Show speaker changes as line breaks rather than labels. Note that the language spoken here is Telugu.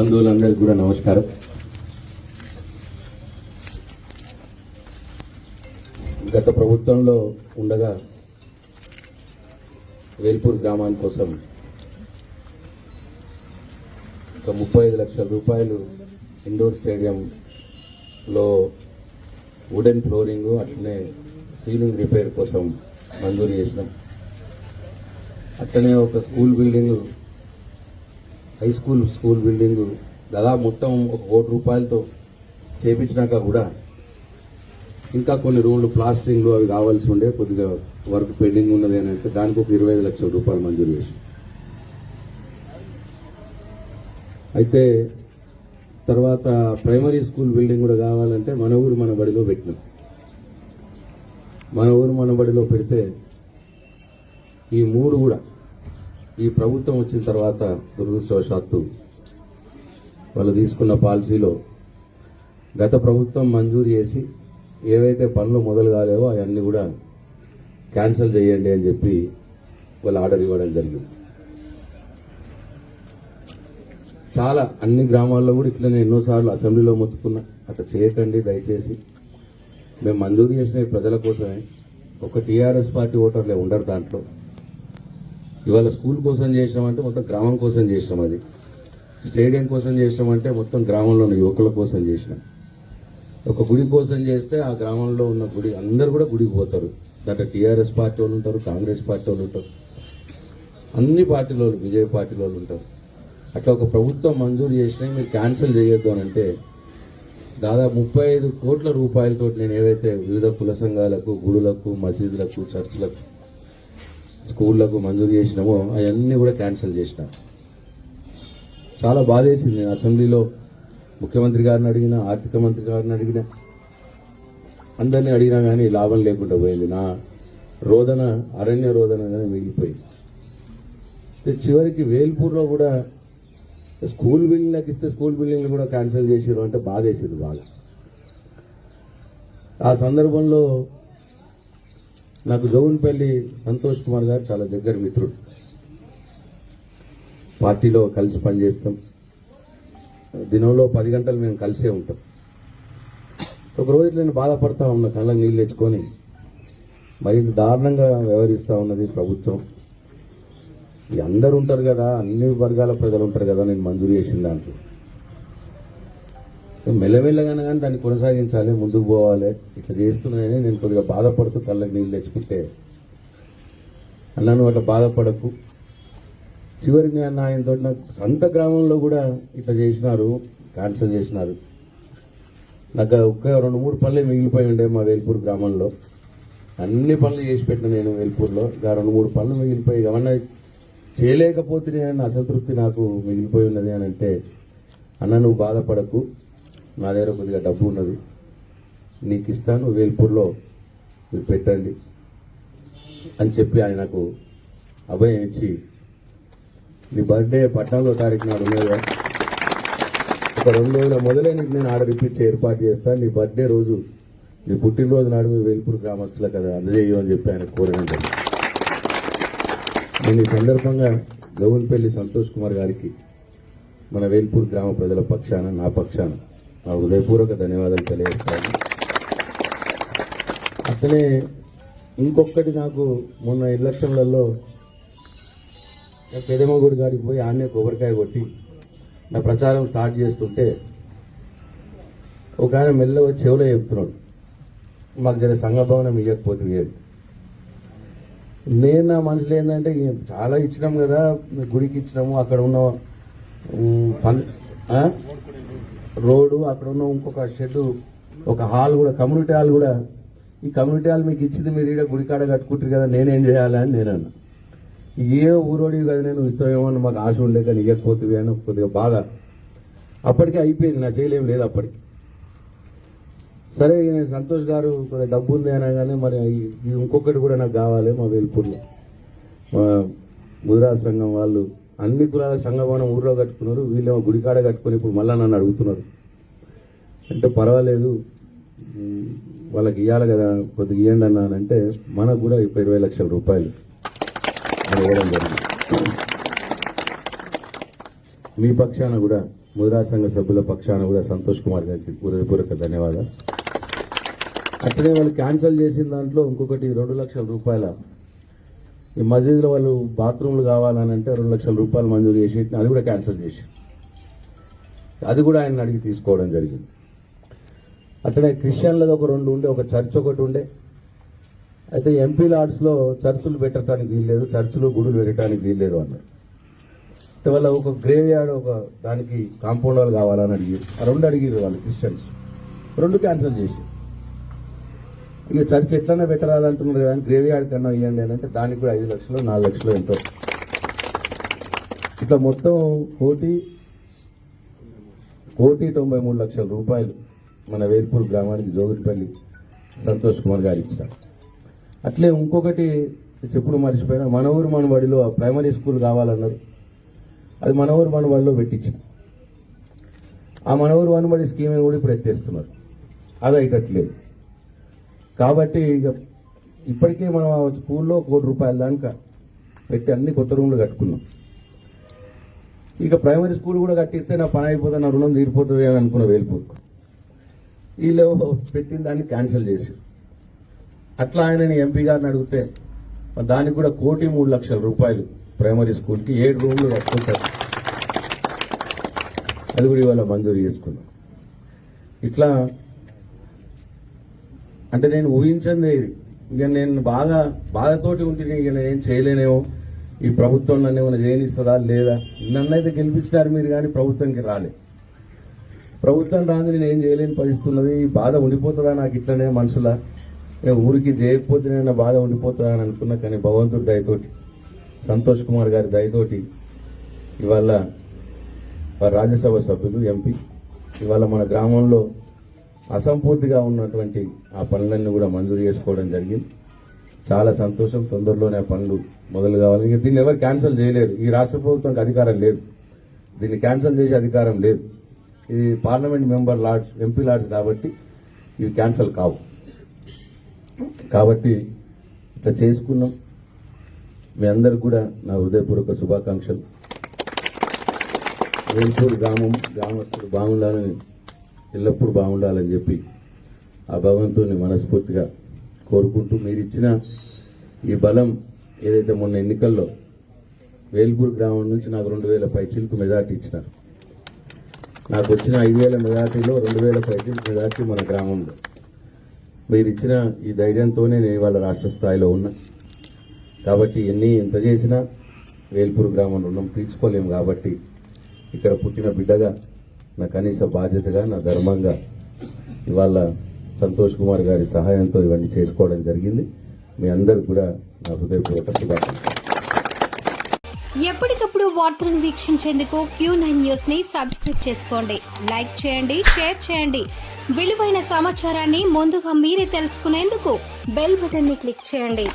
బంధువులందరికీ కూడా నమస్కారం. గత ప్రభుత్వంలో ఉండగా వేల్పూర్ గ్రామాని కోసం ఒక ముప్పై ఐదు లక్షల రూపాయలు ఇండోర్ స్టేడియంలో వుడెన్ ఫ్లోరింగ్ అట్లనే సీలింగ్ రిపేర్ కోసం మంజూరు చేసినాం. అట్లనే ఒక school building high school school building దాదాపు మొత్తం ఒక కోటి రూపాయలతో చేపించినాక కూడా ఇంకా కొన్ని రూమ్లు ప్లాస్టరింగ్లు అవి కావాల్సి ఉండే కొద్దిగా వర్క్ పెండింగ్ ఉన్నది అని అంటే దానికి ఒక ఇరవై ఐదు లక్షల రూపాయలు మంజూరు చేసి అయితే తర్వాత ప్రైమరీ స్కూల్ బిల్డింగ్ కూడా కావాలంటే మన ఊరు మన బడిలో పెట్టినాం. మన ఊరు మన బడిలో పెడితే ఈ మూడు కూడా ఈ ప్రభుత్వం వచ్చిన తర్వాత దురదృష్టవశాత్తు వాళ్ళు తీసుకున్న పాలసీలో గత ప్రభుత్వం మంజూరు చేసి ఏవైతే పనులు మొదలు కాలేవో అవన్నీ కూడా క్యాన్సిల్ చేయండి అని చెప్పి వాళ్ళు ఆర్డర్ ఇవ్వడం జరిగింది. చాలా అన్ని గ్రామాల్లో కూడా ఇట్లనే ఎన్నోసార్లు అసెంబ్లీలో మొత్తుకున్నా. అట్లా చేయకండి దయచేసి. మేము మంజూరు చేసిన ప్రజల కోసమే. ఒక టీఆర్ఎస్ పార్టీ ఓటర్లే ఉండరు దాంట్లో. ఇవాళ స్కూల్ కోసం చేసినామంటే మొత్తం గ్రామం కోసం చేసినాం అది. స్టేడియం కోసం చేసినామంటే మొత్తం గ్రామంలో ఉన్న యువకుల కోసం చేసినాం. ఒక గుడి కోసం చేస్తే ఆ గ్రామంలో ఉన్న గుడి అందరు కూడా గుడికి పోతారు. దాంట్లో టీఆర్ఎస్ పార్టీ వాళ్ళు ఉంటారు కాంగ్రెస్ పార్టీ వాళ్ళు ఉంటారు. అన్ని పార్టీల వాళ్ళు విజయ పార్టీల వాళ్ళు ఉంటారు. అట్లా ఒక ప్రభుత్వం మంజూరు చేసినా మీరు క్యాన్సిల్ చేయొద్దు అని అంటే దాదాపు ముప్పై ఐదు కోట్ల రూపాయలతో నేను ఏవైతే వివిధ కుల సంఘాలకు గుడులకు మసీదులకు చర్చిలకు స్కూళ్ళకు మంజూరు చేసినామో అవన్నీ కూడా క్యాన్సిల్ చేసిన. చాలా బాధేసింది. నేను అసెంబ్లీలో ముఖ్యమంత్రి గారిని అడిగిన ఆర్థిక మంత్రి గారిని అడిగిన అందరినీ అడిగినా కానీ లాభం లేకుండా పోయింది. నా రోదన అరణ్య రోదనగానే మిగిలిపోయింది. చివరికి వేల్పూర్లో కూడా స్కూల్ బిల్డింగ్లకు ఇస్తే స్కూల్ బిల్డింగ్లు కూడా క్యాన్సిల్ చేసారు అంటే బాధ వేసింది బాగా. ఆ సందర్భంలో నాకు జౌన్పల్లి సంతోష్ కుమార్ గారు చాలా దగ్గర మిత్రుడు. పార్టీలో కలిసి పనిచేస్తాం. దినంలో పది గంటలు మేము కలిసే ఉంటాం. ఒకరోజు నేను బాధపడతా ఉన్న కళ్ళ నీళ్ళు తెచ్చుకొని. మరింత దారుణంగా వ్యవహరిస్తూ ఉన్నది ప్రభుత్వం. ఈ అందరు ఉంటారు కదా అన్ని వర్గాల ప్రజలు ఉంటారు కదా నేను మంజూరు చేసిన దాంట్లో. మెల్లమెల్లగానే కానీ దాన్ని కొనసాగించాలి ముందుకు పోవాలి. ఇట్లా చేస్తున్నాయని నేను కొద్దిగా బాధపడుతూ కళ్ళకి నీళ్ళు తెచ్చుకుంటే అన్నాను అట్లా బాధపడకు. చివరికి నేను ఆయనతో నాకు సొంత గ్రామంలో కూడా ఇట్లా చేసినారు క్యాన్సిల్ చేసినారు. నాకు ఒక్క రెండు మూడు పనులే మిగిలిపోయి ఉండే మా వేల్పూర్ గ్రామంలో. అన్ని పనులు చేసి పెట్టిన నేను వేల్పూర్లో. ఇంకా రెండు మూడు పనులు మిగిలిపోయి ఏమన్నా చేయలేకపోతే నేను అసంతృప్తి నాకు మిగిలిపోయి ఉన్నది అని అంటే అన్న నువ్వు బాధపడకు. నా దగ్గర కొద్దిగా డబ్బు ఉన్నది. నీకు ఇస్తాను వేల్పూర్లో మీరు పెట్టండి అని చెప్పి ఆయనకు అభయం ఇచ్చి నీ బర్త్డే పద్నాలుగో తారీఖు నాడు ఉన్నదా ఒక రెండు రోజుల మొదలే నీకు నేను ఆర్డర్ ఇప్పించి ఏర్పాటు చేస్తాను నీ బర్త్డే రోజు నీ పుట్టినరోజు నాడు మీరు వేల్పూర్ గ్రామస్తుల కదా అందజేయు అని చెప్పి ఆయన కోరడం నేను ఈ సందర్భంగా గౌన్పల్లి సంతోష్ కుమార్ గారికి మన వేల్పూర్ గ్రామ ప్రజల పక్షాన నా పక్షాన నా హృదయపూర్వక ధన్యవాదాలు తెలియజేస్తాను. అట్లనే ఇంకొకటి నాకు మొన్న ఎలక్షన్లలో పెదమగుడి గారికి పోయి ఆడనే కొబ్బరికాయ కొట్టి నా ప్రచారం స్టార్ట్ చేస్తుంటే ఒక ఆయన మెల్లగా వచ్చి చెవులో చెప్తున్నాడు. మాకు జర సంఘభవనం ఇవ్వకపోతే నేను నా మనసులో ఏంటంటే చాలా ఇచ్చినాం కదా గుడికి ఇచ్చినాము అక్కడ ఉన్న పని రోడ్డు అక్కడ ఉన్న ఇంకొక షెడ్ ఒక హాల్ కూడా కమ్యూనిటీ హాల్ కూడా. ఈ కమ్యూనిటీ హాల్ మీకు ఇచ్చింది మీరు ఇక్కడ గుడికాడ కట్టుకుంటారు కదా నేనేం చేయాలి అని నేను అన్నా. ఏ ఊరోడి కదా నేను ఇస్తామేమో అని మాకు ఆశ ఉండే కానీ ఇవ్వకపోతుంది అని కొద్దిగా బాగా అప్పటికే అయిపోయింది నా చేయలేం లేదు అప్పటికి. సరే నేను సంతోష్ గారు కొద్దిగా డబ్బు ఉంది అనగానే మరి ఇంకొకటి కూడా నాకు కావాలి మా వేల్పూర్లో. మా సంఘం వాళ్ళు అన్ని కులాల సంఘం ఊర్లో కట్టుకున్నారు వీళ్ళేమో గుడికాడ కట్టుకొని ఇప్పుడు మళ్ళా నన్ను అడుగుతున్నారు. అంటే పర్వాలేదు వాళ్ళకి ఇవ్వాలి కదా కొద్దిగా ఇవ్వండి అన్నానంటే మనకు కూడా ఇప్పుడు ఇరవై లక్షల రూపాయలు ఇవ్వడం జరిగింది. మీ పక్షాన కూడా ముదిరా సంఘ సభ్యుల పక్షాన కూడా సంతోష్ కుమార్ గారికి హృదయపూర్వక ధన్యవాదాలు. అట్లనే వాళ్ళు క్యాన్సిల్ చేసిన దాంట్లో ఇంకొకటి రెండు లక్షల రూపాయల ఈ మసీదులో వాళ్ళు బాత్రూమ్లు కావాలని అంటే రెండు లక్షల రూపాయలు మంజూరు చేసి అది కూడా క్యాన్సిల్ చేసి. అది కూడా ఆయన అడిగి తీసుకోవడం జరిగింది. అట్లనే క్రిస్టియన్లది ఒక రెండు ఉండే ఒక చర్చ్ ఒకటి ఉండే. అయితే ఎంపీ లాడ్స్లో చర్చులు పెట్టడానికి వీల్లేదు చర్చులు గుడులు పెట్టడానికి వీల్లేదు అన్నారు. అయితే వాళ్ళ ఒక గ్రేవ్ యార్డ్ ఒక దానికి కాంపౌండ్ వాళ్ళు కావాలని అడిగారు. ఆ రెండు అడిగారు వాళ్ళు క్రిస్టియన్స్. రెండు క్యాన్సిల్ చేసి. ఇక చర్చ ఎట్లనే పెట్టరాదు అంటున్నారు కదా గ్రేవీ యార్డ్ కన్నా ఇవ్వండి అని అంటే దానికి కూడా ఐదు లక్షలు నాలుగు లక్షలు ఎంతో. ఇట్లా మొత్తం కోటి కోటి తొంభై మూడు లక్షల రూపాయలు మన వేర్పూర్ గ్రామానికి జోగిపల్లి సంతోష్ కుమార్ గారు ఇచ్చారు. అట్లే ఇంకొకటి చెప్పుడు మర్చిపోయినా మన ఊరు మన బడిలో ప్రైమరీ స్కూల్ కావాలన్నారు. అది మన ఊరు మన బడిలో పెట్టించాం. ఆ మన ఊరు మనబడి స్కీమ్ కూడా ఇప్పుడు ఎత్తేస్తున్నారు. అది అయ్యేటట్లేదు కాబట్టి ఇక ఇప్పటికే మనం స్కూల్లో కోటి రూపాయల దాకా పెట్టి అన్ని కొత్త రూమ్లు కట్టుకున్నాం. ఇక ప్రైమరీ స్కూల్ కూడా కట్టిస్తే నా పని అయిపోతుంది నా రుణం తీరిపోతుంది అని అనుకున్న వేల్పూర్. వీళ్ళు పెట్టిన దాన్ని క్యాన్సిల్ చేసి అట్లా ఆయన ఎంపీ గారిని అడిగితే దానికి కూడా కోటి మూడు లక్షల రూపాయలు ప్రైమరీ స్కూల్కి ఏడు రూమ్లు కట్టుకుంటారు. అది కూడా ఇవాళ మంజూరు చేసుకున్నాం. ఇట్లా అంటే నేను ఊహించింది ఇక నేను బాగా బాధతోటి ఉంటుంది ఇక నేను ఏం చేయలేనేమో. ఈ ప్రభుత్వం నన్ను ఏమైనా చేయనిస్తుందా లేదా? నన్ను అయితే గెలిపించినారు మీరు కానీ ప్రభుత్వంకి రాలే. ప్రభుత్వం రాదు నేను ఏం చేయలేని పరిస్థితి ఉన్నది. ఈ బాధ ఉండిపోతుందా నాకు ఇట్లనే మనసులా? ఊరికి చేయకపోతే నేను బాధ ఉండిపోతుందా అని అనుకున్నా కానీ భగవంతుడి దయతోటి సంతోష్ కుమార్ గారి దయతోటి ఇవాళ రాజ్యసభ సభ్యులు ఎంపీ. ఇవాళ మన గ్రామంలో అసంపూర్తిగా ఉన్నటువంటి ఆ పనులన్నీ కూడా మంజూరు చేసుకోవడం జరిగింది. చాలా సంతోషం. తొందరలోనే ఆ పనులు మొదలు కావాలి. ఇంకా దీన్ని ఎవరు క్యాన్సిల్ చేయలేరు. ఈ రాష్ట్ర ప్రభుత్వానికి అధికారం లేదు. దీన్ని క్యాన్సిల్ చేసే అధికారం లేదు. ఇది parliament member LADS MP LADS కాబట్టి ఇవి క్యాన్సిల్ కావు. కాబట్టి ఇట్లా చేసుకున్నాం. మీ అందరికి కూడా నా హృదయపూర్వక శుభాకాంక్షలు. వేల్పూర్ గ్రామం గ్రామస్తులు బాగుండాలని ఎల్లప్పుడూ బాగుండాలని చెప్పి ఆ భగవంతుని మనస్ఫూర్తిగా కోరుకుంటూ మీరు ఇచ్చిన ఈ బలం ఏదైతే మొన్న ఎన్నికల్లో వేల్పూర్ గ్రామం నుంచి నాకు రెండు వేల పైచీలకు మెజార్టీ ఇచ్చినారు. నాకు వచ్చిన ఐదు వేల మెజార్టీలో రెండు వేల పైచీలకు మెజార్టీ మన గ్రామంలో. మీరు ఇచ్చిన ఈ ధైర్యంతోనే నేను ఇవాళ రాష్ట్ర స్థాయిలో ఉన్నా. కాబట్టి ఎన్ని ఎంత చేసినా వేల్పూర్ గ్రామం రుణం తీర్చుకోలేము కాబట్టి ఇక్కడ పుట్టిన బిడ్డగా నా కనీస బాధ్యతగా నా ధర్మంగా ఇవాళ సంతోష్ కుమార్ గారి సహాయంతో ఇవన్నీ చేసుకోవడం జరిగింది. మీ అందరికి కూడా నా హృదయపూర్వక శుభాకాంక్షలు.
ఎప్పటికప్పుడు వార్తలను వీక్షించేందుకు క్యూ నైన్ న్యూస్ని సబ్స్క్రైబ్ చేసుకోండి. లైక్ చేయండి షేర్ చేయండి. విలువైన సమాచారాన్ని ముందుగా మీరే తెలుసుకునేందుకు బెల్ బటన్ని క్లిక్ చేయండి.